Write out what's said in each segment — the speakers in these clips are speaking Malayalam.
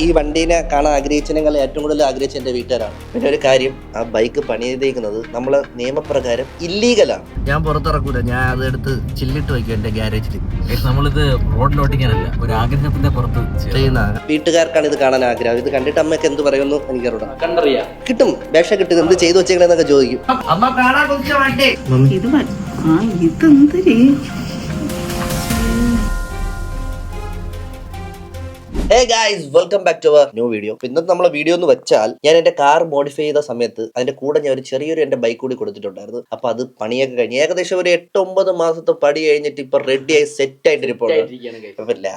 ഈ വണ്ടീനെ കാണാൻ ആഗ്രഹിച്ചതിനേക്കാൾ ഏറ്റവും കൂടുതൽ ആഗ്രഹിച്ച എന്റെ വീട്ടുകാരാണ്. പിന്നെ ഒരു കാര്യം ആ ബൈക്ക് പണിതേക്കുന്നത് നമ്മൾ നിയമപ്രകാരം ഇല്ലീഗലാണ് ഞാൻ പുറത്തിറക്കൂല. ഞാൻ അതെടുത്ത് ചില്ലിട്ട് വയ്ക്കും എന്റെ ഗ്യാരേജിൽ നമ്മളിത് റോഡിലോട്ടിക്കാനല്ല ഒരു ആഗ്രഹത്തിന്റെ പുറത്ത് ചെയ്യുന്ന വീട്ടുകാർക്കാണ് ഇത് കാണാൻ ആഗ്രഹം. ഇത് കണ്ടിട്ട് അമ്മയ്ക്ക് എന്ത് പറയുമെന്ന് എനിക്കറിയാം കണ്ടറിയാം. കിട്ടും. വേഷ കിട്ടും. എന്ത് ചെയ്തു വെച്ചേക്കണെന്നൊക്കെ ചോദിക്കും. ഇത് മ- ആ ഇതെന്തര് hey guys welcome back to our new video ഇന്നത്തെ നമ്മളെ വീഡിയോ എന്ന് വെച്ചാൽ ഞാൻ എന്റെ കാർ മോഡിഫൈ ചെയ്ത സമയത്ത് അതിന്റെ കൂടെ ഞാൻ ഒരു ചെറിയൊരു എന്റെ ബൈക്ക് കൂടി കൊടുത്തിട്ടുണ്ടായിരുന്നു. അപ്പൊ അത് പണിയൊക്കെ കഴിഞ്ഞ് ഏകദേശം ഒരു എട്ട് ഒമ്പത് മാസത്തെ പണി കഴിഞ്ഞിട്ട് ഇപ്പൊ റെഡി ആയി സെറ്റ് ആയിട്ട് ഇപ്പോൾ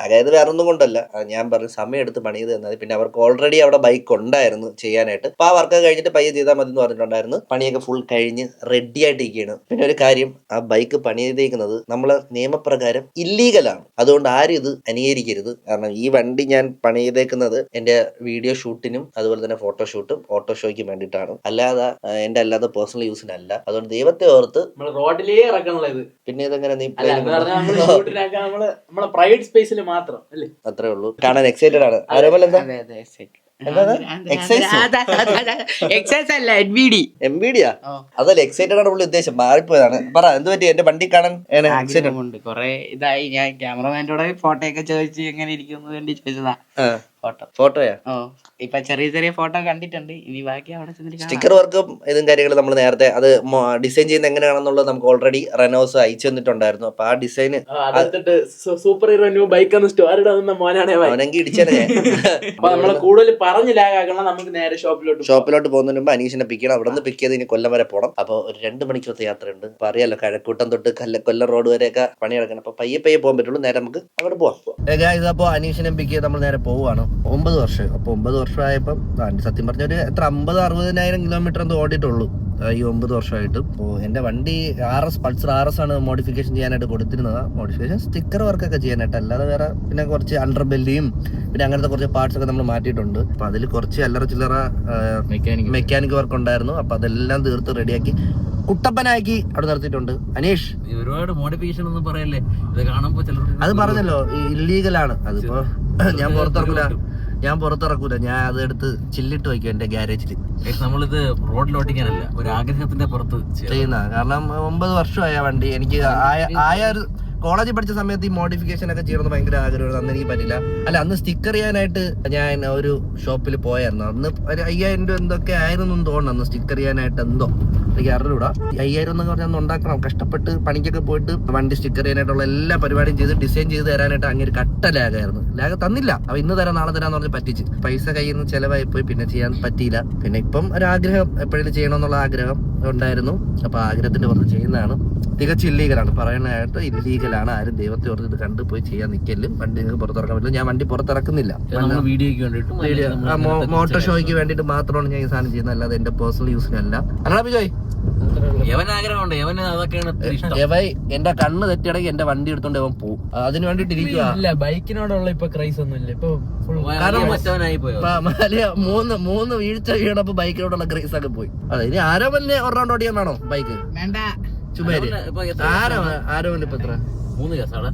അതായത് വേറെ ഒന്നും കൊണ്ടല്ല. ഞാൻ പറഞ്ഞു സമയം എടുത്ത് പണിയത് തന്നത് പിന്നെ അവർക്ക് ഓൾറെഡി അവിടെ ബൈക്ക് ഉണ്ടായിരുന്നു ചെയ്യാനായിട്ട്. അപ്പൊ ആ വർക്ക് കഴിഞ്ഞിട്ട് പയ്യെ ചെയ്താൽ മതി എന്ന് പറഞ്ഞിട്ടുണ്ടായിരുന്നു. പണിയൊക്കെ ഫുൾ കഴിഞ്ഞ് റെഡി ആയിട്ടിരിക്കുകയാണ്. പിന്നെ ഒരു കാര്യം ആ ബൈക്ക് പണിതേക്കുന്നത് നമ്മളെ നിയമപ്രകാരം ഇല്ലീഗലാണ് അതുകൊണ്ട് ആരും ഇത് അനുകരിക്കരുത് കാരണം ഈ വണ്ടി ഞാൻ പണിതേക്കുന്നത് എന്റെ വീഡിയോ ഷൂട്ടിനും അതുപോലെ തന്നെ ഫോട്ടോഷൂട്ടും ഓട്ടോ ഷോയ്ക്കും വേണ്ടിയിട്ടാണ്. അല്ലാതെ എന്റെ എന്റെ അല്ലാതെ പേഴ്സണൽ യൂസിനല്ല അതുകൊണ്ട് ദൈവത്തെ ഓർത്ത് റോഡിലേ ഇറക്കണത് ഇത്. പിന്നെ ഇതെങ്ങനെ നീ പ്രൈവറ്റ് സ്പേസിൽ മാത്രം അല്ലേ? അത്രേ ഉള്ളൂ. കാണാൻ എക്സൈറ്റഡ് ആണ്. അതേപോലെ എന്താ? Exercise അല്ല ബി ഡി എം ബി ഡിയാ അതല്ല എക്സൈറ്റഡ് ആണ് പുള്ളി ഉദ്ദേശം. മാറിപ്പോയതാണ്. പറ എന്ത് പറ്റി? എന്റെ വണ്ടി കാണാൻ എക്സൈറ്റഡ് ഉണ്ട് കൊറേ ഇതായി. ഞാൻ ക്യാമറമാനോട് ഫോട്ടോ ഒക്കെ ചോദിച്ചു എങ്ങനെ ഇരിക്കുന്നു വേണ്ടി ചോദിച്ചതാ ഫോട്ടോ. ഫോട്ടോയാ? ഓ ഇപ്പൊ ചെറിയ ചെറിയ ഫോട്ടോ കണ്ടിട്ടുണ്ട്. ഇനി ബാക്കി അവിടെ സ്റ്റിക്കർ വർക്കും ഇതും കാര്യങ്ങളും നമ്മൾ നേരത്തെ അത് ഡിസൈൻ ചെയ്യുന്ന എങ്ങനെയാണെന്നുള്ളത് നമുക്ക് ഓൾറെഡി റെനോസ് അയച്ചു തന്നിട്ടുണ്ടായിരുന്നു. അപ്പൊ ആ design super hero new bike ഒന്ന് മോനാണേ. അവനെങ്കിൽ അപ്പൊ നമ്മൾ കൂടുതൽ പറഞ്ഞ് ലാഗാക്കണം നമുക്ക് നേരെ ഷോപ്പിലോട്ട് ഷോപ്പിലോട്ട് പോകുന്നതിന് മുമ്പ് അനീഷിനെ പിക്ക് ചെയ്യണം. അവിടെ നിന്ന് പിക്ക് ചെയ്ത് ഇനി കൊല്ലം വരെ പോകണം അപ്പൊ ഒരു രണ്ട് മണിക്കൂറത്തെ യാത്രയുണ്ട്. അപ്പൊ അറിയാലോ കഴക്കൂട്ടം തൊട്ട് കല്ല കൊല്ലം റോഡ് വരെയൊക്കെ പണി കിടക്കണം അപ്പൊ പയ്യെ പയ്യെ പോകാൻ പറ്റുള്ളൂ. നേരെ നമുക്ക് അവിടെ പോവാം. അപ്പൊ അനീഷിനെ പിക്ക് ചെയ്ത് നമ്മൾ നേരെ പോവുകയാണ്. ഒമ്പത് വർഷം. അപ്പൊ ഒമ്പത് വർഷമായപ്പം സത്യം പറഞ്ഞ ഒരു എത്ര അമ്പത് അറുപതിനായിരം കിലോമീറ്റർ എന്തോ ഓടിയിട്ടുള്ളൂ ഈ ഒമ്പത് വർഷമായിട്ട്. അപ്പോൾ എന്റെ വണ്ടി R S Pulsar R S ആണ് മോഡിഫിക്കേഷൻ ചെയ്യാനായിട്ട് കൊടുത്തിരുന്നത്. മോഡിഫിക്കേഷൻ സ്റ്റിക്കർ വർക്കൊക്കെ ചെയ്യാനായിട്ട്. അല്ലാതെ വേറെ പിന്നെ കുറച്ച് അണ്ടർ ബെല്ലിയും പിന്നെ അങ്ങനത്തെ കുറച്ച് പാർട്സ് ഒക്കെ നമ്മൾ മാറ്റിയിട്ടുണ്ട്. അപ്പോൾ അതിൽ കുറച്ച് അല്ലറ ചില്ലറ മെക്കാനിക് മെക്കാനിക് വർക്ക് ഉണ്ടായിരുന്നു. അപ്പോൾ അതെല്ലാം തീർത്ത് റെഡിയാക്കി കുട്ടപ്പനാക്കി അവിടെ നിർത്തിയിട്ടുണ്ട്. അനീഷ്. ഒരുപാട് മോഡിഫിക്കേഷൻ ഒന്നും പറയല്ലേ? ഇത് കാണുമ്പോൾ അത് പറഞ്ഞല്ലോ ഇല്ലീഗലാണ് അതിപ്പോ ഞാൻ പുറത്തിറക്കൂല. ഞാൻ പുറത്തിറക്കൂല. ഞാൻ അത് എടുത്ത് ചില്ലിട്ട് വയ്ക്കും എന്റെ ഗ്യാരേജിൽ നമ്മളിത് റോഡിലോട്ടിക്കാനല്ല ഒരു ആഗ്രഹത്തിന്റെ പുറത്ത്. ചെയ്യുന്ന. കാരണം ഒമ്പത് വർഷമായ വണ്ടി. എനിക്ക് ആയ- ആയ ഒരു കോളേജിൽ പഠിച്ച സമയത്ത് ഈ മോഡിഫിക്കേഷൻ ഒക്കെ ചെയ്യണമെന്ന് ഭയങ്കര ആഗ്രഹമാണ് അന്ന് എനിക്ക് പറ്റില്ല. അല്ല അന്ന് സ്റ്റിക്കർ ചെയ്യാനായിട്ട് ഞാൻ ഒരു ഷോപ്പിൽ പോയായിരുന്നു. അന്ന് ഒരു അയ്യായിരം രൂപ എന്തൊക്കെ ആയിരുന്നു തോന്നുന്നു. അന്ന് സ്റ്റിക്കർ ചെയ്യാനായിട്ട് എന്തോ. എനിക്ക് രൂപ ഈ അയ്യായിരം എന്നൊക്കെ പറഞ്ഞാൽ ഉണ്ടാക്കണം. കഷ്ടപ്പെട്ട് പണിക്കൊക്കെ പോയിട്ട് വണ്ടി സ്റ്റിക്കർ ചെയ്യാനായിട്ടുള്ള എല്ലാ പരിപാടിയും ചെയ്ത് ഡിസൈൻ ചെയ്ത് തരാനായിട്ട് അങ്ങനെ കട്ട ലാഗായിരുന്നു. ലാഗ് തന്നില്ല. അവ ഇന്ന് തരാം നാളെ തരാന്ന് പറഞ്ഞ് പറ്റിച്ച്. പൈസ കയ്യിൽ നിന്ന് ചെലവായി പോയി. പിന്നെ ചെയ്യാൻ പറ്റിയില്ല. പിന്നെ ഇപ്പം ഒരു ആഗ്രഹം. ചെയ്യണം ചെയ്യണമെന്നുള്ള ആഗ്രഹം ഉണ്ടായിരുന്നു. അപ്പൊ ആഗ്രഹത്തിന്റെ പുറത്ത് ചെയ്യുന്നതാണ്. തികച്ചും ഇല്ലീഗലാണ് പറയാനായിട്ട് ഇല്ലീഗലാണ് ആരും ദൈവത്തെ ഓർത്ത് ഇത് കണ്ടു പോയി ചെയ്യാൻ നിൽക്കലും വണ്ടി നിങ്ങൾക്ക് പുറത്തിറക്കാൻ പറ്റില്ല. ഞാൻ വണ്ടി പുറത്തിറക്കുന്നില്ല. മോട്ടോർ ഷോയ്ക്ക് വേണ്ടിയിട്ട് മാത്രമാണ് ഞാൻ ഈ സാധനം ചെയ്യുന്നത്. അല്ലാതെ എന്റെ പേഴ്സണൽ യൂസിനല്ല അല്ല ബിജോയ് യവൻ ആഗ്രഹമുണ്ട് യവന് അതൊക്കെയാണ് എവൈ എന്റെ കണ്ണ് തെറ്റിയാണെങ്കിൽ എന്റെ വണ്ടി എടുത്തോണ്ട് അവൻ പോകും അതിന് വേണ്ടിട്ട് ഇരിക്കുക ഇല്ല ബൈക്കിനോടുള്ള ഇപ്പൊ ക്രൈസ് ഒന്നും ഇല്ല ഇപ്പൊ ഫുൾ കാരണം മറ്റവനായി പോയോ? മൂന്ന് മൂന്ന് വീഴ്ച വീണപ്പോ ബൈക്കിനോടുള്ള ക്രൈസ് ഒക്കെ പോയി. അതെ ഇനി ആരോ ഒരു റൗണ്ട് ഓടിയെന്നാണോ വേണോ ബൈക്ക്? വേണ്ട. ചുമേര്. ആരോ ആരോ ഇപ്പൊ എത്ര? മൂന്ന് കേസാണ്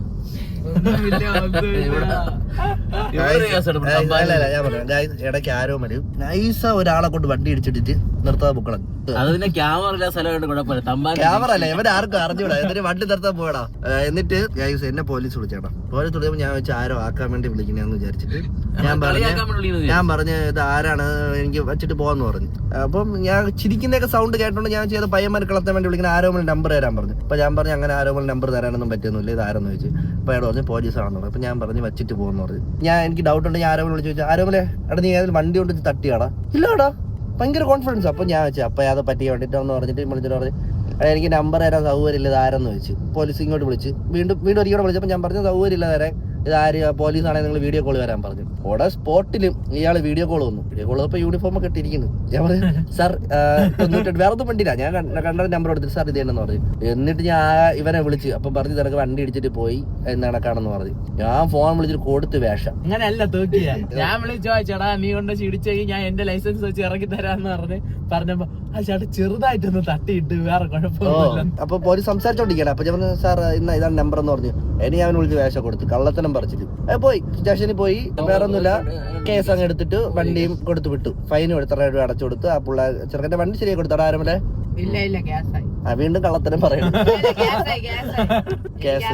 ഇടയ്ക്ക് ആരോ മതി നൈസ ഒരാളെ കൊണ്ട് വണ്ടി ഇടിച്ചിട്ടിട്ട് നിർത്താതെ പൊക്കണം. അത് പിന്നെ ക്യാമറ ഇല്ല സ്ഥലമായിട്ട് കുഴപ്പമില്ല. തമ്പാൻ ക്യാമറ അല്ല ഇവരെ ആർക്കും അറിഞ്ഞൂടാ. എന്നിട്ട് വണ്ടി നിർത്താൻ പോടാ എന്നിട്ട് ഗൈസ് എന്നെ പോലീസ് വിളിച്ചേട്ടാ പോലീസ് വിളിച്ചപ്പോ ഞാൻ വെച്ച് ആരോ ആക്കാൻ വേണ്ടി വിളിക്കണെന്ന് വിചാരിച്ചിട്ട് ഞാൻ പറഞ്ഞു ഞാൻ പറഞ്ഞ ഇത് ആരാണ് എനിക്ക് വെച്ചിട്ട് പോവാന്ന് പറഞ്ഞു. അപ്പം ഞാൻ ചിരിക്കുന്നൊക്കെ സൗണ്ട് കേട്ടോണ്ട് ഞാൻ ചെയ്ത പയ്യന്മാർ കളത്താൻ വേണ്ടി വിളിക്കുന്ന ആരോമൽ നമ്പർ തരാൻ പറഞ്ഞു. അപ്പൊ ഞാൻ പറഞ്ഞു അങ്ങനെ ആരോമൽ നമ്പർ തരാനൊന്നും പറ്റുന്നില്ല. ഇത് ആരെന്ന് ചോദിച്ചു? അപ്പൊ അയാൾ പറഞ്ഞു പോലീസ് ആണെന്ന് പറഞ്ഞു. അപ്പൊ ഞാൻ പറഞ്ഞു വെച്ചിട്ട് പോകുന്നു പറഞ്ഞു. ഞാൻ എനിക്ക് ഡൗട്ട് ഉണ്ട് ഞാൻ ആരോമൽ വിളിച്ചു ചോദിച്ചു ആരോമലെ എടാ നീ ഏതെങ്കിലും വണ്ടി കൊണ്ട് തട്ടിയാടാ? ഇല്ലാടാ. ഭയങ്കര കോൺഫിഡൻസ് അപ്പൊ ഞാൻ വെച്ചു. അപ്പൊ അത് പറ്റിയ വേണ്ടിട്ടാന്ന് പറഞ്ഞിട്ട് വിളിച്ചിട്ട് പറഞ്ഞു എനിക്ക് നമ്പർ തരാൻ സൗകര്യമില്ല ഇത് ആരെന്ന് ചോദിച്ചു. പോലീസ് ഇങ്ങോട്ട് വിളിച്ച്. വീണ്ടും വീണ്ടും ഒരിക്കലും വിളിച്ചപ്പോൾ ഞാൻ പറഞ്ഞു സൗകര്യമില്ല തരാൻ. ഇത് പോലീസാണെങ്കിൽ പോലീസ് ആണെങ്കിൽ നിങ്ങൾ വീഡിയോ കോൾ വരാൻ പറഞ്ഞു. അവിടെ സ്പോട്ടിലും ഇയാൾ വീഡിയോ കോൾ വന്നു. വീഡിയോ കോൾ ഇപ്പൊ യൂണിഫോം ഒക്കെ ഇട്ടിരിക്കുന്നു. ഞാൻ പറഞ്ഞു സാർ തൊണ്ണൂറ്റെട്ട് വേറെ ഒന്നും വണ്ടിയില്ല ഞാൻ കണ്ട- നമ്പർ എടുത്തിട്ട് സാർ ഇത് എന്ന് പറഞ്ഞു. എന്നിട്ട് ഞാൻ ഇവനെ വിളിച്ച് അപ്പൊ പറഞ്ഞു നിനക്ക് വണ്ടി ഇടിച്ചിട്ട് പോയി എന്നണക്കാണെന്ന് പറഞ്ഞു. ഞാൻ ഫോൺ വിളിച്ചിട്ട് കൊടുത്ത് വേഷം. അങ്ങനെയല്ല തോക്കിയ ഞാൻ. വിളിച്ചു നീ കൊണ്ട് ചിടിച്ചെങ്കിൽ ഞാൻ എന്റെ ലൈസൻസ് വെച്ച് ഇറക്കി തരാന്ന് പറഞ്ഞ് പറഞ്ഞപ്പോ ആ ചേട്ടാ ചെറുതായിട്ടൊന്ന് തട്ടിയിട്ട് വേറെ കുഴപ്പമില്ല അപ്പൊ പോലീസ് സംസാരിച്ചോണ്ടിരിക്കണം അപ്പൊ ഞാൻ സാർ ഇന്ന ഇതാണ് നമ്പർ എന്ന് പറഞ്ഞു. ഇനി അവൻ വിളിച്ച് വേഷം കൊടുത്തു. കള്ളത്തനം പറിച്ചിട്ട് പോയി. സ്റ്റേഷനിൽ പോയി. വേറെ ഒന്നുമില്ല കേസ് അങ്ങ് എടുത്തിട്ട് വണ്ടിയും കൊടുത്തു വിട്ടു. ഫൈനും എടുത്ത രൂപ അടച്ചു കൊടുത്തു. ആ പുള്ള ചെറുക്കന്റെ വണ്ടി ശരിയായി കൊടുത്തു? ആരമലെ ഇല്ല ഇല്ല ഗ്യാസായി. ആ വീണ്ടും കള്ളത്തരം പറയണം. കേസ്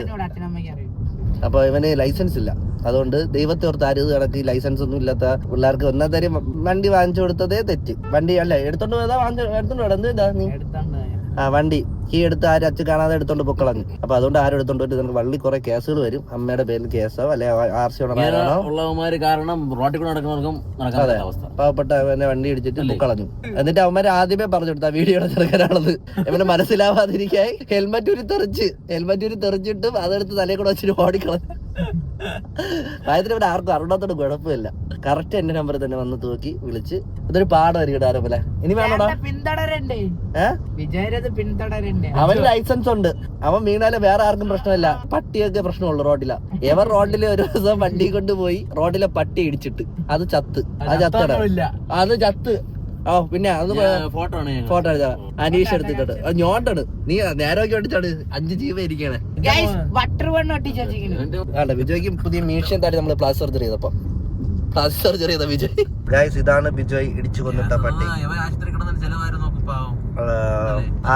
അപ്പൊ ഇവന് ലൈസൻസ് ഇല്ല. അതുകൊണ്ട് ദൈവത്തെ ഓർത്ത് ആരും കണക്ക് ലൈസൻസ് ഒന്നും ഇല്ലാത്ത പിള്ളേർക്ക് ഒന്നാം തരം വണ്ടി വാങ്ങിച്ചു കൊടുത്തതേ തെറ്റ്. വണ്ടി അല്ല? എടുത്തോണ്ട് പോയതാ വാങ്ങിച്ചു എടുത്തോണ്ട് പോയതാ. എന്ത് നീ? എടുത്തോണ്ട് ആ വണ്ടി. ഈ എടുത്ത് ആരും അച്ഛൻ കാണാതെ എടുത്തോണ്ട് പൊക്കളഞ്ഞു അപ്പൊ അതുകൊണ്ട് ആരും എടുത്തോണ്ട് വരും നിങ്ങൾക്ക് വള്ളി കുറെ കേസുകൾ വരും. അമ്മയുടെ പേരിൽ കേസോ അല്ലെ ആർ സി ഉള്ളവന്മാര് കാരണം റോട്ടിൽ കൂടെ നടക്കുന്നവർക്കും അതെ. അവസ്ഥ. പാവപ്പെട്ട അവനെ വണ്ടി ഇടിച്ചിട്ട് പൊക്കളഞ്ഞു എന്നിട്ട് അവന്മാര് ആദ്യമേ പറഞ്ഞു കൊടുത്ത വീഡിയോയുടെ ചെറുക്കനാണത്. ഇവന് മനസ്സിലാവാതിരിക്കായി ഹെൽമെറ്റ് ഒരു തെറിച്ച് ഹെൽമെറ്റ് ഒരു തെറിച്ചിട്ടും അതെടുത്ത് തലയിൽ കൂടെ വെച്ചിട്ട് ഓടിക്കളഞ്ഞു പ്രായത്തിന് ഇവിടെ ആർക്കും അറിയാത്തോണ്ട് കുഴപ്പമില്ല. കറക്റ്റ് എന്റെ നമ്പറിൽ തന്നെ വന്ന് തൂക്കി വിളിച്ച്. ഇതൊരു പാടായിരിക്കും പോലെ. ഇനി വേണോടാ? പിന്തുടരണ്ടേ? ഏഹ് വിജയരത് പിന്തുടരണ്ടേ? അവന് ലൈസൻസ് ഉണ്ട്. അവൻ വീണാലും വേറെ ആർക്കും പ്രശ്നമില്ല. പട്ടിയൊക്കെ പ്രശ്നമുള്ളൂ റോഡില. എവർ റോഡിൽ ഒരു ദിവസം വണ്ടി കൊണ്ടുപോയി റോഡിലെ പട്ടി ഇടിച്ചിട്ട്. അത് ചത്ത്. അത് ചത്തട അത് ചത്ത്. ഓ പിന്നെ അത് ഫോട്ടോ ആണ് ഫോട്ടോ എടുത്താ അനീഷ് എടുത്തിട്ടുണ്ട്. അത് ഞോണ്ടാണ്. നീ നേരമൊക്കെ ഓടിച്ചാണ്. അഞ്ച് ജീവ ഇരിക്കണേ. ഗൈസ് വട്ടർ വണ്ണ് ഒട്ടിച്ച് അല്ല വിജയ്ക്ക് പുതിയ മീഷൻ താടി നമ്മൾ പ്ലാസ് സർജറി ചെയ്തപ്പോ. പ്ലാസ് സർജറി ചെയ്ത വിജയ്. ഗൈസ് ഇതാണ് വിജയ് ഇടിച്ചു കൊന്നിട്ട പട്ടി.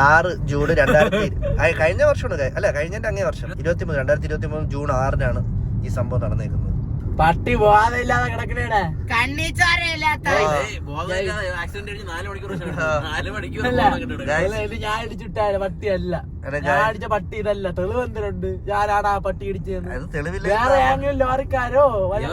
ആറ് ജൂൺ രണ്ടായിരത്തി കഴിഞ്ഞ വർഷമാണ് അല്ല കഴിഞ്ഞ അങ്ങേ വർഷം. ഇരുപത്തി മൂന്ന് രണ്ടായിരത്തി ഇരുപത്തി മൂന്ന് ജൂൺ ആറിനാണ് ഈ സംഭവം നടന്നേക്കുന്നത്. പട്ടി പോവാതെ ഇല്ലാതെ കിടക്കണേടെ ഞാൻ ഇടിച്ചിട്ടായ പട്ടിയല്ല. ഞാൻ. അടിച്ച പട്ടി ഇതല്ല. തെളിവ് എന്തിനുണ്ട്? ഞാനാണ് ആ പട്ടി ഇടിച്ചത് അത് തെളിവില്ല. വേറെ ആരെങ്കിലും ലോറിക്കാരോ? വല്ല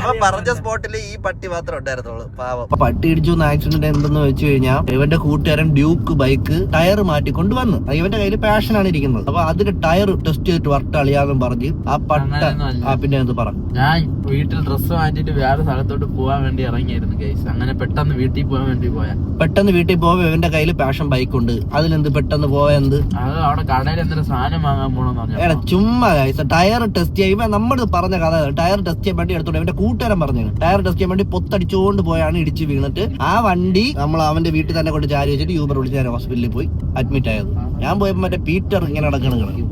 ഇവൻ പറഞ്ഞ സ്പോട്ടിൽ ഈ പട്ടി മാത്രം ഉണ്ടായിരുന്നുള്ളൂ പാവം. പട്ടി ഇടിച്ചു ആക്സിഡന്റ് എന്തെന്ന് വെച്ച് കഴിഞ്ഞാൽ ഇവന്റെ കൂട്ടുകാരൻ ഡ്യൂക്ക് ബൈക്ക് ടയർ മാറ്റി കൊണ്ടുവന്നു. അത് ഇവന്റെ കയ്യിൽ പാഷൻ ആണ് ഇരിക്കുന്നത്. അപ്പൊ അതിന്റെ ടയർ ടെസ്റ്റ് ചെയ്തിട്ട് വർട്ട് അളിയാന്നും പറഞ്ഞ് ആ പട്ട ആ പിന്നെ എന്ത് പറഞ്ഞു. ഞാൻ വീട്ടിൽ ഡ്രസ്സ് മാറ്റിട്ട് വേറെ സ്ഥലത്തോട്ട് പോവാൻ വേണ്ടി ഇറങ്ങിയായിരുന്നു കേസ് അങ്ങനെ പെട്ടെന്ന് വീട്ടിൽ പോകാൻ വേണ്ടി പോയാ. പെട്ടെന്ന് വീട്ടിൽ പോവാൻ ഇവന്റെ കയ്യിൽ പാഷൻ ബൈക്ക് ഉണ്ട്. അതിലെന്ത് പെട്ടെന്ന് പോയെന്ത് അവിടെ കടയിൽ എന്തൊരു സാധനം വാങ്ങാൻ പോണെന്ന് എടാ ചുമ്മാ ടയർ ടെസ്റ്റ് ചെയ്യുമ്പോ നമ്മൾ പറഞ്ഞ കഥ ടയർ ടെസ്റ്റ് ചെയ്യാൻ വേണ്ടി എടുത്തോണ്ട് എന്റെ കൂട്ടുകാരൻ പറഞ്ഞു ടയർ ടെസ്റ്റ് ചെയ്യാൻ വേണ്ടി പൊത്തടിച്ചുകൊണ്ട് പോയാണ് ഇടിച്ച് വീണിട്ട്. ആ വണ്ടി നമ്മൾ അവന്റെ വീട്ടിൽ തന്നെ കൊണ്ട് ചാരി വെച്ചിട്ട് യൂബർ വിളിച്ച് ഞാൻ ഹോസ്പിറ്റലിൽ പോയി അഡ്മിറ്റ് ആയത്. ഞാൻ പോയപ്പോ മറ്റേ പീറ്റർ ഇങ്ങനെ നടക്കണം പറ്റുള്ളൂ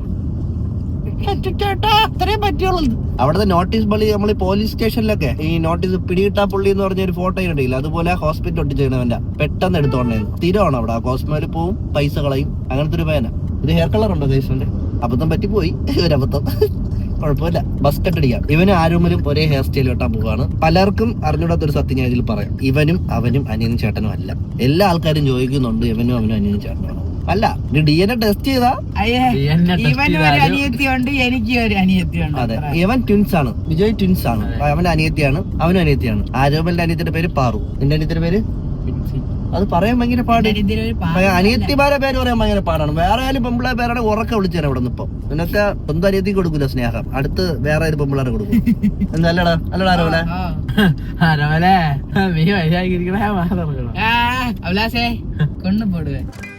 അവിടുത്തെ നോട്ടീസ് പള്ളി നമ്മൾ പോലീസ് സ്റ്റേഷനിലൊക്കെ ഈ നോട്ടീസ് പിടികിട്ടാ പുള്ളി എന്ന് പറഞ്ഞ ഒരു ഫോട്ടോ ഉണ്ടെങ്കിൽ അതുപോലെ ഹോസ്പിറ്റൽ ഒട്ടിച്ചിരുന്നവന്റെ പെട്ടെന്ന് എടുത്തോണ്ടേ സ്ഥിരമാണ് അവിടെ. ആ കോസ്മോയിൽ പോവും പൈസ കളയും അങ്ങനത്തെ ഒരു പേന ഇത് ഹെയർ കളർ ഉണ്ടോ ഫേസിന്റെ അബദ്ധം പറ്റിപ്പോയി. അബദ്ധം. കുഴപ്പമില്ല. ബസ് കട്ടടിക്കാം ഇവനും ആരോമലും ഒരേ ഹെയർ സ്റ്റൈൽ വെട്ടാൻ പോവാണ് പലർക്കും അറിഞ്ഞൂടാത്ത ഒരു സത്യം ഞാൻ ഇതിൽ പറയാം. ഇവനും അവനും അനിയനും ചേട്ടനും അല്ല. എല്ലാ ആൾക്കാരും ചോദിക്കുന്നുണ്ട് ഇവനും അവനും അനിയനും ചേട്ടനാണ് അല്ല നീ ഡി എൻ എ ടെസ്റ്റ് ചെയ്താ? ഇവൻ ഒരു ചെയ്താലും- അനിയത്തി എനിക്ക് ഒരു അനിയത്തി അതെ ഇവൻ ട്വിൻസ് ആണ്. വിജയ് ട്വിൻസ് ആണ്. അവന്റെ അനിയത്തിയാണ്. അവനും അനിയത്തിയാണ്. ആരോപലിന്റെ അനിയത്തിന്റെ പേര് പാറു. നിന്റെ അനിയത്തിന്റെ പേര്? അത് പറയാൻ ഭയങ്കര പാട്. അനിയത്തിമാരെ പേര് പറയാൻ ഭയങ്കര പാടാണ്. വേറെ ആരും പെമ്പിളെ പേരാണ് ഉറക്കെ വിളിച്ചു തരാം ഇവിടെ നിന്ന് ഇപ്പൊ നിനക്ക് സ്വന്തം അനിയത്തി കൊടുക്കൂല സ്നേഹം. അടുത്ത് വേറെ ഒരു പെമ്പിളാരെ കൊടുക്കും? എന്തല്ലടാ? അല്ലടാ ആരോമലെ ആ. അവലാസേ നീ പോടുവേ മാത്രം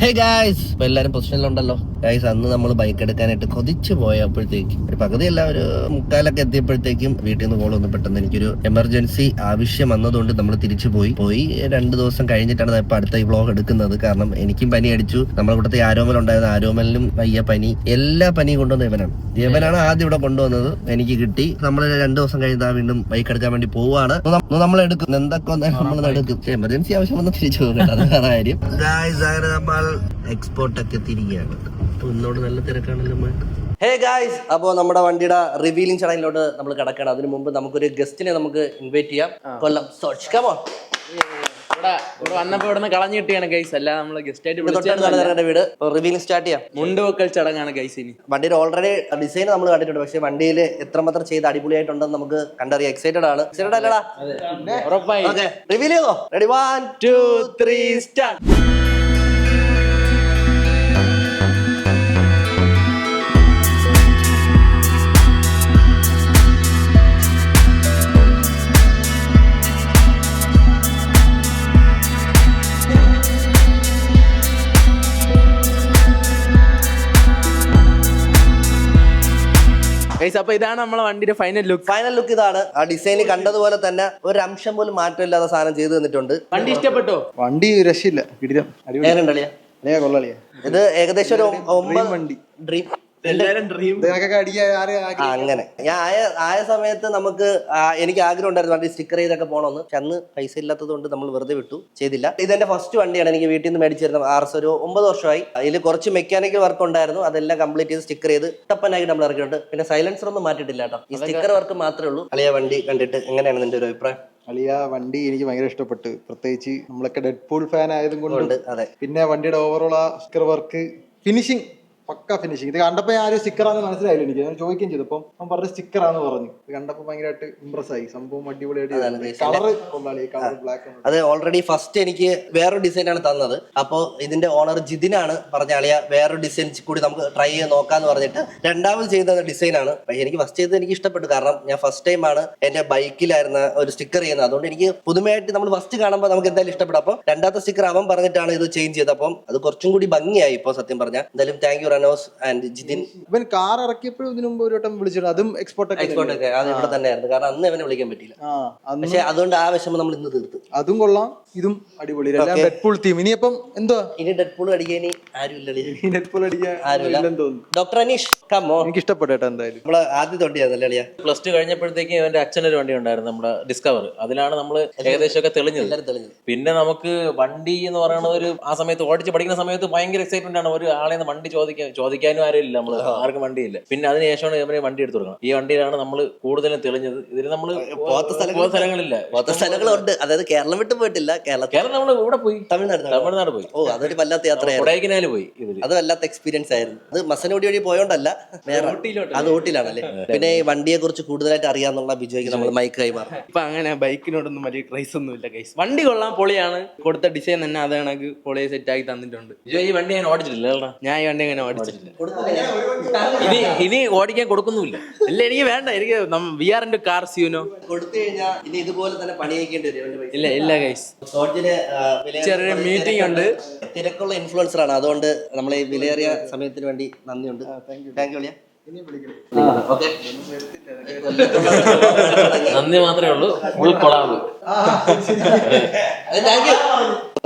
ഹേ ഗായ്സ് ഇപ്പൊ എല്ലാരും പൊസിഷനിലുണ്ടല്ലോ ഗായ്സ് അന്ന് നമ്മൾ ബൈക്ക് എടുക്കാനായിട്ട് കൊതിച്ചു പോയപ്പോഴത്തേക്ക് ഒരു പകുതിയല്ല ഒരു മുക്കാലൊക്കെ എത്തിയപ്പോഴത്തേക്കും വീട്ടിൽ നിന്ന് കോൾ വന്ന്. പെട്ടെന്ന് എനിക്കൊരു എമർജൻസി ആവശ്യം വന്നതുകൊണ്ട് നമ്മൾ തിരിച്ചു പോയി. പോയി രണ്ട് ദിവസം കഴിഞ്ഞിട്ടാണ് ഇപ്പൊ അടുത്ത ഈ വ്ളോഗ് എടുക്കുന്നത്. കാരണം എനിക്കും പനി അടിച്ചു. നമ്മുടെ കൂട്ടത്തിൽ ആരോമൽ ഉണ്ടായിരുന്ന ആരോമലിനും വയ്യ പനി. എല്ലാ പനിയും കൊണ്ടുവന്ന ഇവനാണ്. ഇവനാണ് ആദ്യം ഇവിടെ കൊണ്ടുവന്നത്. എനിക്ക് കിട്ടി. നമ്മൾ രണ്ടു ദിവസം കഴിഞ്ഞാൽ വീണ്ടും ബൈക്ക് എടുക്കാൻ വേണ്ടി പോവാണ്. നമ്മൾ എടുക്കും. എന്തൊക്കെ നമ്മൾ എടുക്കും. എമർജൻസി ആവശ്യം വന്ന് തിരിച്ചു പോകും കേട്ടോ. അത് വേറെ കാര്യം നമ്മൾ എക്സ്പോർട്ട് ഒക്കെ തിരികെയാണ്. ഇന്നോട് നല്ല തിരക്കാണല്ലോ ഹേ ഗായ്സ് അപ്പോൾ നമ്മുടെ വണ്ടിയുടെ റിവീലിംഗ് ചടങ്ങിലോട്ട് നമ്മൾ കിടക്കണം അതിനു മുമ്പ് നമുക്കൊരു ഗസ്റ്റിനെ നമുക്ക് ഇൻവൈറ്റ് ചെയ്യാം. കൊല്ലം സോച്ച് കമോ ഇവിടെ ഇവിടെ വന്നപ്പോ ഇവിടെ നിന്ന് കളഞ്ഞു കിട്ടിയാണ് ഗൈസ് അല്ല നമ്മൾ ഗസ്റ്റ് ആയിട്ട് വിളിച്ചതല്ല. വീട്. റിവീലിംഗ് സ്റ്റാർട്ട് ചെയ്യാം. മുണ്ട് വെക്കൽ ചടങ്ങാണ് ഗൈസ് ഇനി. വണ്ടിയുടെ ഓൾറെഡി ഡിസൈൻ നമ്മൾ കണ്ടിട്ടുണ്ട്. പക്ഷേ വണ്ടിയിൽ എത്രമാത്രം ചെയ്ത് അടിപൊളിയായിട്ടുണ്ടെന്ന് നമുക്ക് കണ്ടറിയാം. എക്സൈറ്റഡ് ആണ്. എക്സൈറ്റഡ് അല്ലടാ? ഉറപ്പായി. റിവീൽ ചെയ്തോ? Ready one two three start അപ്പൊ ഇതാണ് നമ്മളെ വണ്ടിയുടെ ഫൈനൽ ലുക്ക് ഫൈനൽ ലുക്ക് ഇതാണ്. ആ ഡിസൈൻ കണ്ടതുപോലെ തന്നെ ഒരു അംശം പോലും മാറ്റമില്ലാത്ത സാധനം ചെയ്തു തന്നിട്ടുണ്ട്. വണ്ടി ഇഷ്ടപ്പെട്ടോ? വണ്ടി രക്ഷയില്ല. കൊള്ളാളിയാ ഇത് ഏകദേശം ഒരു ഒമ്പത് വണ്ടി. ഡ്രീം അങ്ങനെ. ഞാൻ ആയ ആയ സമയത്ത് നമുക്ക് എനിക്ക് ആഗ്രഹം ഉണ്ടായിരുന്നു വണ്ടി സ്റ്റിക്കർ ചെയ്തൊക്കെ പോകണമെന്ന് പക്ഷെ അന്ന് പൈസ ഇല്ലാത്തത് കൊണ്ട് നമ്മൾ വെറുതെ വിട്ടു. ചെയ്തില്ല. ഇതെന്റെ ഫസ്റ്റ് വണ്ടിയാണ്. എനിക്ക് വീട്ടിൽ നിന്ന് മേടിച്ചിരുന്നത് ആർ എസ് ഒരു ഒമ്പത് വർഷമായി. അതിൽ കുറച്ച് മെക്കാനിക്കൽ വർക്ക് ഉണ്ടായിരുന്നു. അതെല്ലാം കംപ്ലീറ്റ് ചെയ്ത് സ്റ്റിക്കർ ചെയ്ത് ടപ്പനായിട്ട് നമ്മൾ ഇറക്കിയിട്ടുണ്ട്. പിന്നെ സൈലൻസർ ഒന്നും മാറ്റിയിട്ടില്ല കേട്ടോ. ഈ സ്റ്റിക്കർ വർക്ക് മാത്രമേ ഉള്ളൂ. അളിയ വണ്ടി കണ്ടിട്ട് എങ്ങനെയാണ് നിന്റെ ഒരു അഭിപ്രായം? അളിയ വണ്ടി എനിക്ക് ഭയങ്കര ഇഷ്ടപ്പെട്ടു. പ്രത്യേകിച്ച് നമ്മളൊക്കെ ഡെഡ് പൂൾ ഫാൻ ആയതും കൊണ്ട് അതെ. പിന്നെ വണ്ടിയുടെ ഓവറോൾ ആ sticker work finishing pucca finishing ഇത് കണ്ടപ്പോ ഞാൻ ആരും സ്റ്റിക്കറാന്ന് മനസ്സിലായില്ല എനിക്ക്. ഞാൻ ചോദിക്കുകയും ചെയ്തു. അപ്പം അവൻ പറഞ്ഞ സ്റ്റിക്കറാന്ന് പറഞ്ഞു. ഇത് കണ്ടപ്പോ ഭയങ്കരമായിട്ട് ഇംപ്രസ് ആയി. സംഭവം അടിപൊളിയായിട്ട് കൊള്ളാളി കളർ ബ്ലാക്ക് അത് ഓൾറെഡി ഫസ്റ്റ് എനിക്ക് വേറൊരു ഡിസൈൻ ആണ് തന്നത്. അപ്പോൾ ഇതിന്റെ ഓണർ ജിതിനാണ് പറഞ്ഞ അളിയ വേറൊരു ഡിസൈൻ കൂടി നമുക്ക് ട്രൈ ചെയ്ത് നോക്കാന്ന് പറഞ്ഞിട്ട് രണ്ടാമത് ചെയ്ത ഡിസൈനാണ് പക്ഷേ എനിക്ക് ഫസ്റ്റ് ചെയ്തത് എനിക്ക് ഇഷ്ടപ്പെട്ടു. കാരണം ഞാൻ ഫസ്റ്റ് ടൈം ആണ് എന്റെ ബൈക്കിലായിരുന്ന ഒരു സ്റ്റിക്കർ ചെയ്യുന്നത്. അതുകൊണ്ട് എനിക്ക് പുതുമയായിട്ട് നമ്മൾ ഫസ്റ്റ് കാണുമ്പോൾ നമുക്ക് എന്തായാലും ഇഷ്ടപ്പെടും അപ്പോൾ രണ്ടാമത്തെ സ്റ്റിക്കർ അവൻ പറഞ്ഞിട്ടാണ് ഇത് ചേഞ്ച് ചെയ്തത്. അപ്പം അത് കുറച്ചും കൂടി ഭംഗിയായി ഇപ്പോൾ സത്യം പറഞ്ഞാൽ എന്തായാലും thank you Ranos and Jithin ഇവൻ കാർ ഇറക്കിയപ്പോഴും ഇതിനു മുമ്പ് ഒരു വട്ടം വിളിച്ചിട്ടുണ്ട് അതും എക്സ്പോർട്ട് എക്സ്പോർട്ട് ഒക്കെ. അത് ഇവിടെ തന്നെയായിരുന്നു. കാരണം അന്ന് ഇവനെ വിളിക്കാൻ പറ്റിയില്ല. ആ അന്ന് പക്ഷെ അതുകൊണ്ട് ആ വിഷമം നമ്മൾ ഇന്ന് തീർത്തു. അതും കൊള്ളാം. ഇതും അടിപൊളി. ഡെഡ്പൂൾ ടീം തീം ഇനി അപ്പം എന്തോ ഇനി ഡെഡ്പൂൾ അടിക്കാൻ ഇല്ലെന്ന് തോന്നുന്നു. ഡോക്ടർ അനീഷ് കമ്മോ എനിക്ക് ഇഷ്ടപ്പെട്ടു കേട്ടോ എന്തായാലും. നമ്മളെ ആദ്യത്തെ വണ്ടിയായിരുന്നല്ലേ അളിയ? പ്ലസ് ടു കഴിഞ്ഞപ്പോഴത്തേക്കും എന്റെ അച്ഛനൊരു വണ്ടി ഉണ്ടായിരുന്നു നമ്മുടെ ഡിസ്കവർ അതിലാണ് നമ്മൾ ഏകദേശം ഒക്കെ തെളിഞ്ഞത്. പിന്നെ നമുക്ക് വണ്ടി എന്ന് പറയുന്നത് ഒരു ആ സമയത്ത് ഓടിച്ച് പഠിക്കുന്ന സമയത്ത് ഭയങ്കര എക്സൈറ്റ്മെന്റ് ആണ്. ഒരു ആളെ വണ്ടി ചോദിക്കാൻ ചോദിക്കാനും ആരും ഇല്ല നമ്മൾ ആർക്കും വണ്ടിയില്ല. പിന്നെ അതിനുശേഷമാണ് ഇവരെ വണ്ടി എടുത്തു കൊടുക്കണം. ഈ വണ്ടിയിലാണ് നമ്മൾ കൂടുതലും തെളിഞ്ഞത്. ഇതിൽ നമ്മൾ പോകാത്ത സ്ഥലങ്ങളില്ല. മൊത്ത സ്ഥലങ്ങളുണ്ട്. അതായത് കേരളം വിട്ട് പോയിട്ടില്ല. കേരളത്തിൽ കേരളം നമ്മൾ ഇവിടെ പോയി. തമിഴ്നാട് തമിഴ്നാട്. പോയി. ഓ അതൊരു വല്ലാത്ത യാത്രയായിരുന്നു. കൊടൈക്കനാല് പോയി അത് വല്ലാത്ത എക്സ്പീരിയൻസ് ആയിരുന്നു. അത് മസനോടി വഴി പോയോണ്ടല്ല വേറെ അത് ഊട്ടിയിലാണല്ലേ? പിന്നെ ഈ വണ്ടിയെ കുറിച്ച് കൂടുതലായിട്ട് അറിയാന്നുള്ള ബിജോയ്ക്ക് നമ്മൾ മൈക്ക് കൈമാറും ഇപ്പൊ അങ്ങനെ ബൈക്കിനോടൊന്നും വലിയ ക്രൈസ് ഒന്നും ഇല്ല ഗൈസ് വണ്ടി കൊള്ളാൻ പൊളിയാണ്. കൊടുത്ത ഡിസൈൻ തന്നെ അത് കണക്ക് പൊളിയെ സെറ്റ് ആക്കി തന്നിട്ടുണ്ട്. ഈ വണ്ടി ഞാൻ ഓടിച്ചിട്ടില്ല ഞാൻ ഈ വണ്ടി അങ്ങനെ ഓടിച്ചിട്ടില്ല ഇനി ഇനി ഓടിക്കാൻ കൊടുക്കുന്നുമില്ല. ഇല്ല എനിക്ക് വേണ്ട. എനിക്ക് വി ആർ കാർ സ്യൂനോ കൊടുത്തു കഴിഞ്ഞാൽ ഇനി ഇതുപോലെ തന്നെ പണിയേക്കേണ്ടി വരും. ഇല്ല ഇല്ല ഗൈസ് ചെറിയ മീറ്റിംഗ് ഉണ്ട്. തിരക്കുള്ള ഇൻഫ്ലുവൻസർ ആണ്. അതുകൊണ്ട് നമ്മൾ ഈ വിലയേറിയ സമയത്തിന് വേണ്ടി നന്ദിയുണ്ട്. താങ്ക് യു നന്ദി മാത്രമേ ഉള്ളൂ. ഫുൾ കൊളാവ് താങ്ക് യു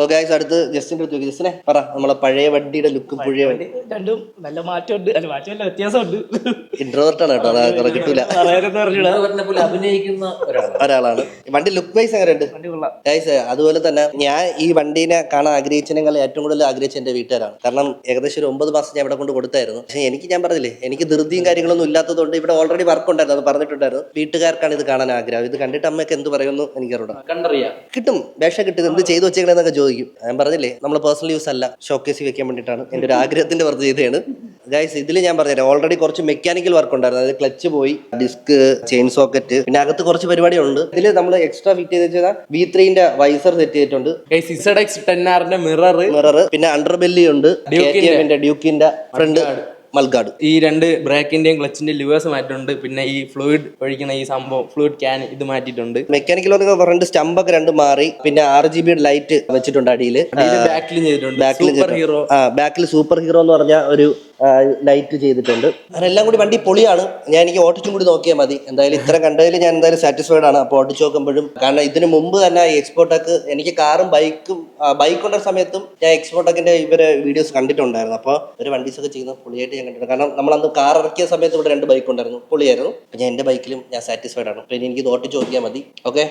ഓ ഗൈസ് അടുത്ത് ജസ്റ്റിന്റെ അടുത്ത് ജസ്റ്റിനെ പറ നമ്മളെ പഴയ വണ്ടിയുടെ ലുക്കും പുഴയ വണ്ടി. രണ്ടും നല്ല മാറ്റമുണ്ട്. അല്ല മാറ്റമല്ല വ്യത്യാസമുണ്ട്. ഇൻട്രോവേർട്ടാണ് കേട്ടോ അതാ കിട്ടൂല. അഭിനയിക്കുന്ന ഒരാളാണ്. വണ്ടി ലുക്ക് വൈസ് എങ്ങനെയുണ്ട്? ഗൈസ് അതുപോലെ തന്നെ ഞാൻ ഈ വണ്ടീനെ കാണാൻ ആഗ്രഹിച്ചതിനേക്കാൾ ഏറ്റവും കൂടുതൽ ആഗ്രഹിച്ച എന്റെ വീട്ടുകാരാണ്. കാരണം ഏകദേശം ഒരു ഒമ്പത് മാസം ഞാൻ ഇവിടെ കൊണ്ട് കൊടുത്തായിരുന്നു. പക്ഷെ എനിക്ക് ഞാൻ പറഞ്ഞില്ലേ എനിക്ക് ധൃതിയും കാര്യങ്ങളൊന്നും ഇല്ലാത്തതുകൊണ്ട് ഇവിടെ ഓൾറെഡി വർക്ക് ഉണ്ടായിരുന്നു അത് പറഞ്ഞിട്ടുണ്ടായിരുന്നു. വീട്ടുകാർക്കാണ് ഇത് കാണാൻ ആഗ്രഹം. ഇത് കണ്ടിട്ട് അമ്മയ്ക്ക് എന്ത് പറയുമെന്ന് എനിക്കറിയാം കണ്ടറിയാം. കിട്ടും വേഷം കിട്ടും. എന്ത് ചെയ്തു വെച്ചേക്കണെന്നൊക്കെ ചോദിക്കും. ഞാൻ പറഞ്ഞില്ലേ നമ്മൾ പേഴ്സണൽ യൂസ് അല്ല ഷോക്കേസ് വെക്കാൻ വേണ്ടിയിട്ടാണ്. എന്റെ ഒരു ആഗ്രഹത്തിന്റെ പുറത്ത് ചെയ്തതാണ്. ഗൈസ് ഇതിൽ ഞാൻ പറഞ്ഞുതരാം. ഓൾറെഡി കുറച്ച് മെക്കാനിക്കൽ വർക്ക് ഉണ്ടായിരുന്നു. അതായത് ക്ലച്ച് പോയി ഡിസ്ക് ചെയിൻ സോക്കറ്റ് പിന്നെ അകത്ത് കുറച്ച് പരിപാടികളുണ്ട്. ഇതിൽ നമ്മൾ എക്സ്ട്രാ ഫിറ്റ് ചെയ്ത് വെച്ചാൽ വി ത്രീന്റെ വൈസർ സെറ്റ് ചെയ്തിട്ടുണ്ട്. ടെൻ ആറിന്റെ മിറർ മിറർ പിന്നെ അണ്ടർ ബെല്ലി ഉണ്ട്. ഡ്യൂക്കിന്റെ ഫ്രണ്ട് മൽഗാഡ് ഈ രണ്ട് ബ്രേക്കിന്റെയും ക്ലച്ചിന്റെയും ലിവേഴ്സ് മാറ്റിയിട്ടുണ്ട്. പിന്നെ ഈ ഫ്ലൂയിഡ് ഒഴിക്കുന്ന ഈ സംഭവം ഫ്ലൂയിഡ് ക്യാൻ ഇത് മാറ്റിയിട്ടുണ്ട്. മെക്കാനിക്കൽ വർക്ക് സ്റ്റമ്പ് ഒക്കെ രണ്ട് മാറി. പിന്നെ ആറ് ജി ബി ലൈറ്റ് വെച്ചിട്ടുണ്ട് അടിയിൽ ബാക്കിലും ചെയ്തിട്ടുണ്ട്. ബാക്കിൽ സൂപ്പർ ഹീറോ ബാക്കിൽ സൂപ്പർ ഹീറോ എന്ന് പറഞ്ഞ ഒരു ലൈറ്റ് ചെയ്തിട്ടുണ്ട്. അങ്ങനെ എല്ലാം കൂടി വണ്ടി പൊളിയാണ്. ഞാൻ എനിക്ക് ഓട്ടിച്ചും കൂടി നോക്കിയാൽ മതി. എന്തായാലും ഇത്ര കണ്ടതിൽ ഞാൻ എന്തായാലും സാറ്റിസ്ഫൈഡ് ആണ്. അപ്പോൾ ഓട്ടിച്ച് നോക്കുമ്പോഴും കാരണം ഇതിന് മുമ്പ് തന്നെ എക്സ്പോർട്ടക്ക് എനിക്ക് കാറും ബൈക്കും ബൈക്ക് ഉള്ള സമയത്തും ഞാൻ എക്സ്പോർട്ടക്കിന്റെ ഇവരെ വീഡിയോസ് കണ്ടിട്ടുണ്ടായിരുന്നു. അപ്പോൾ ഒരു വണ്ടീസ് ഒക്കെ ചെയ്യുന്നത് പൊളിയായിട്ട് ഞാൻ കണ്ടിട്ടുണ്ട്. കാരണം നമ്മൾ അന്ന് കാർ ഇറക്കിയ സമയത്ത് ഇവിടെ രണ്ട് ബൈക്ക് ഉണ്ടായിരുന്നു. പൊളിയായിരുന്നു അപ്പോൾ ഞാൻ എന്റെ ബൈക്കിലും ഞാൻ സാറ്റിസ്ഫൈഡ് ആണ്. അപ്പോൾ ഇനി എനിക്ക് ഇത് ഓട്ടിച്ച് നോക്കിയാൽ മതി. ഓക്കെ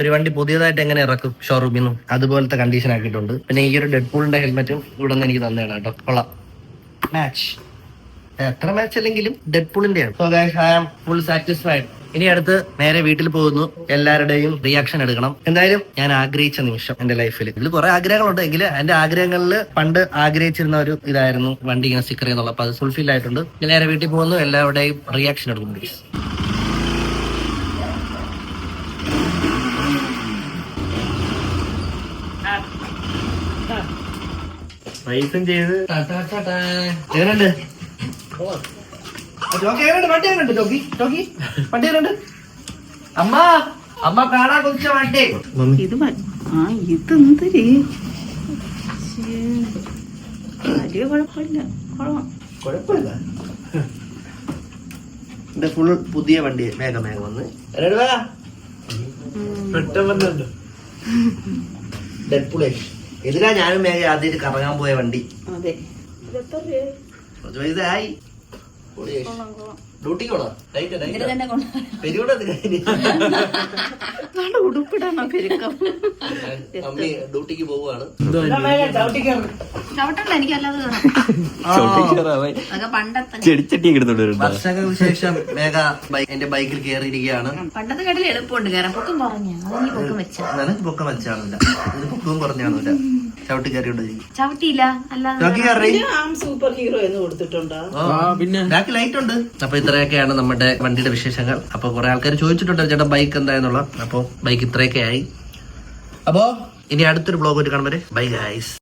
ഒരു വണ്ടി പുതിയതായിട്ട് എങ്ങനെ ഇറക്കും ഷോറൂമിൽ നിന്നും അതുപോലത്തെ കണ്ടീഷൻ ആക്കിയിട്ടുണ്ട്. പിന്നെ ഈ ഒരു ഡെഡ് പൂളിന്റെ ഹെൽമെറ്റും ഇവിടെ നിന്ന് എനിക്ക് തന്നെയാണ് കേട്ടോ. കൊള്ളാം. മാച്ച് എത്ര മാച്ച് അല്ലെങ്കിലും ഡെഡ് പൂളിന്റെ ഫുൾ സാറ്റിസ്ഫൈഡ് ഇനി അടുത്ത് നേരെ വീട്ടിൽ പോകുന്നു. എല്ലാവരുടെയും റിയാക്ഷൻ എടുക്കണം. എന്തായാലും ഞാൻ ആഗ്രഹിച്ച നിമിഷം എന്റെ ലൈഫിൽ ഇതിൽ കുറെ ആഗ്രഹങ്ങളുണ്ട്. എങ്കിൽ എന്റെ ആഗ്രഹങ്ങളിൽ പണ്ട് ആഗ്രഹിച്ചിരുന്ന ഒരു ഇതായിരുന്നു വണ്ടി ഇങ്ങനെ സ്റ്റിക്കർ ചെയ്യുന്നുള്ള. അപ്പൊ അത് ഫുൾഫിൽ ആയിട്ടുണ്ട്. നേരെ വീട്ടിൽ പോകുന്നു. എല്ലാവരുടെയും റിയാക്ഷൻ എടുക്കുന്നു please. റൈസും ചെയ്ത്. എങ്ങനെയുണ്ട്? ടോക്കി എങ്ങനെയുണ്ട്? വണ്ടി എങ്ങനെയുണ്ട് ടോക്കി ടോക്കി വണ്ടി എങ്ങനെയുണ്ട്? അമ്മ അമ്മ കാണാൻ കൊതിച്ച വണ്ടി. ഇത് ആ. വലിയ കുഴപ്പമില്ല. കുഴപ്പമില്ല. ഫുൾ പുതിയ വണ്ടി വേഗം വേഗം വന്ന്. പെട്ടെന്ന് ഡെഡ് പെട്ടെന്നുണ്ട് ഇതിലാ ഞാനും മേഘ ആദ്യമായിട്ട് കറങ്ങാൻ പോയ വണ്ടി. അതെ. കുറച്ച് പൈസ ആയി. ഡ്യൂട്ടിക്ക് പോണോ ഉടുപ്പിടാണോ പെരുക്കം. ഡ്യൂട്ടിക്ക് പോവുകയാണ്. ചവിട്ടണ്ട എനിക്ക് അല്ലാതെ കയറാം. അതൊക്കെ പണ്ടത്തെ വർഷങ്ങൾക്ക് ശേഷം വേഗ ബൈക്ക് എന്റെ ബൈക്കിൽ കയറിയിരിക്കുകയാണ്. പണ്ടത്തെ കടയിൽ എളുപ്പമുണ്ട്. കയറാൻ പൊക്കം പറഞ്ഞു പൊക്കം വെച്ചാണ് പൊക്കം വെച്ചാണില്ല. ഇത് പൊക്കവും കുറഞ്ഞാണില്ല. ചവിട്ടി കയറിയോണ്ടിരിക്കും ചവിട്ടിയില്ല. സൂപ്പർ ഹീറോ എന്ന് കൊടുത്തിട്ടുണ്ടോ? പിന്നെ? ബാക്കി ലൈറ്റ് ഉണ്ട്. അപ്പൊ ഇത്രയൊക്കെയാണ് നമ്മുടെ വണ്ടിയുടെ വിശേഷങ്ങൾ. അപ്പൊ കുറെ ആൾക്കാർ ചോദിച്ചിട്ടുണ്ട് ചേട്ടാ ബൈക്ക് എന്തായെന്നുള്ള. അപ്പൊ ബൈക്ക് ഇത്രയൊക്കെ ആയി. അപ്പോ ഇനി അടുത്തൊരു ബ്ലോഗ് ആയിട്ട് കാണുമ്പോൾ ബൈ ഗൈസ്